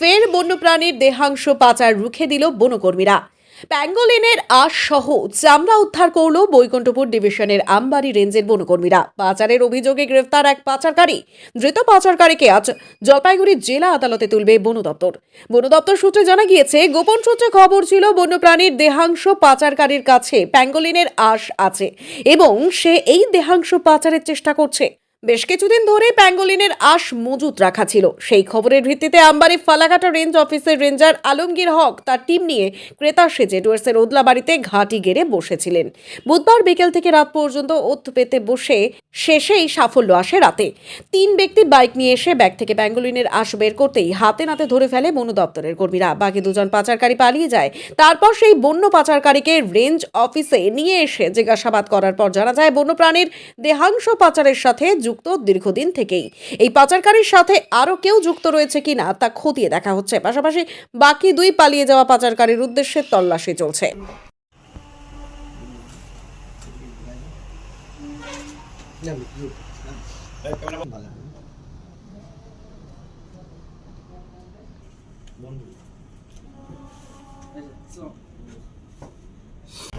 ফের বন্যপ্রাণীর দেহাংশ পাচার রুখে দিল বনকর্মীরা। প্যাঙ্গোলিনের আশ সহ চামড়া উদ্ধার করল বৈকুণ্ঠপুর ডিভিশনের আমবাড়ি রেঞ্জের বনকর্মীরা। পাচারের অভিযোগে গ্রেফতার এক পাচারকারী। ধৃত পাচারকারীকে আজ জলপাইগুড়ি জেলা আদালতে তুলবে বন দপ্তর। বন দপ্তর সূত্রে জানা গিয়েছে, গোপন সূত্রে খবর ছিল, বন্যপ্রাণীর দেহাংশ পাচারকারীর কাছে প্যাঙ্গোলিনের আশ আছে এবং সে এই দেহাংশ পাচারের চেষ্টা করছে। বেশ কিছুদিন ধরেই প্যাঙ্গোলিনের আশ মজুত রাখা ছিল। সেই খবরের ভিত্তিতে আমবাড়ি ফালাঘাটা রেঞ্জ অফিসের রেঞ্জার আলমগীর হক তার টিম নিয়ে ক্রেতা সেজে ডুয়ার্সের ওদলাবাড়িতে ঘাঁটি গেড়ে বসেছিলেন। বুধবার বিকেল থেকে রাত পর্যন্ত ওত পেতে বসে শেষেই সাফল্য আসে রাতে। তিন ব্যক্তি বাইক নিয়ে এসে ব্যাগ থেকে প্যাঙ্গোলিনের আশ বের করতেই হাতে নাতে ধরে ফেলে বন দপ্তরের কর্মীরা। বাকি দুজন পাচারকারী পালিয়ে যায়। তারপর সেই বন্য পাচারকারীকে রেঞ্জ অফিসে নিয়ে এসে জিজ্ঞাসাবাদ করার পর জানা যায়, বন্যপ্রাণীর দেহাংশ পাচারের সাথে যুক্ত দীর্ঘদিন থেকেই। এই পাচারকারীর সাথে আরও কেউ যুক্ত রয়েছে কিনা তা খতিয়ে দেখা হচ্ছে। পাশাপাশি বাকি দুই পালিয়ে যাওয়া পাচারকারীর উদ্দেশ্যে তল্লাশি চলছে।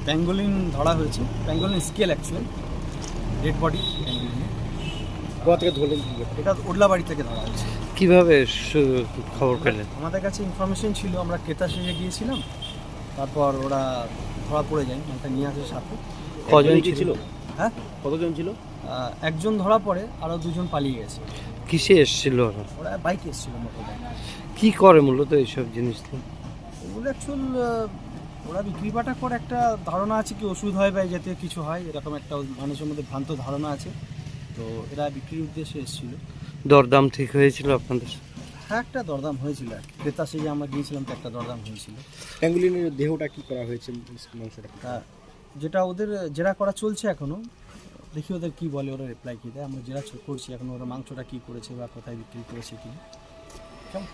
প্যাঙ্গোলিন ধরা হয়েছে। Pangolin scale actual dead body কোথা থেকে করে? এটা ওডলাবাড়ি থেকে ধরা হয়েছে। কীভাবে খবর পেলেন? আমাদের কাছে ইনফরমেশন ছিল আমরা ক্রেতা সেজে গিয়েছিলাম তারপর ওরা ধরা পড়ে যায় মালটা নিয়ে আসে সাথে কজন ছিল? হ্যাঁ? কতজন ছিল? একজন ধরা পড়ে আরও দুজন পালিয়ে গেছে। কিসে এসেছিল ওরা? ওরা বাইকে এসেছিল মোটর কি করে মূলত এইসব জিনিস ওগুলো অ্যাকচুয়াল ওরা বিক্রি বাটা করে একটা ধারণা আছে কি ওষুধ হয় বা জাতীয় কিছু হয় এরকম একটা মানুষের মধ্যে ভ্রান্ত ধারণা আছে। তো এরা বিক্রির উদ্দেশ্যে এসেছিল। দরদাম ঠিক হয়েছিল আপনাদের? হ্যাঁ একটা দরদাম হয়েছিল। আর কি। ক্রেতা সেজে আমরা গিয়েছিলাম তো একটা দরদাম হয়েছিল। প্যাঙ্গুলিনের দেহটা কি করা হয়েছে মাংসটা? যেটা ওদের জেরা করা চলছে এখনও দেখি ওদের কী বলে ওরা রিপ্লাই কী দেয়? আমরা জেরা করছি এখন ওরা মাংসটা কী করেছে বা কোথায় বিক্রি করেছে কি? কেমন?